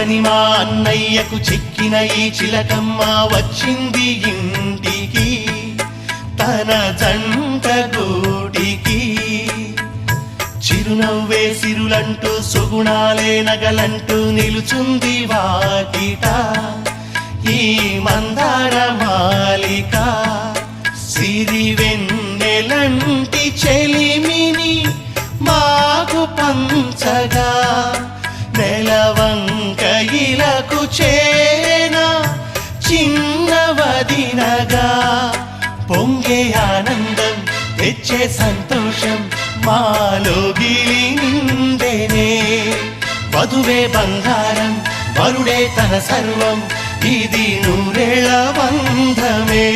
చిక్కని మా అన్నయ్యకు చిక్కిన ఈ చిలకమ్మ వచ్చింది ఇంటికి తన జంట గూటికి. చిరునవ్వే సిరులంటూ సుగుణాలే నగలంటూ నిలుచుంది వాకిట. ఈ మందార మాలిక సిరి వెన్నెలంటి చెలిమిని మాకు పంచగా. చిన్నవదినగా పొంగే ఆనందం తెచ్చే సంతోషం మాలో నిండేనే. వధువే బంగారం వరుడే తన సర్వం ఇది నూరేళ్ళ బంధమే.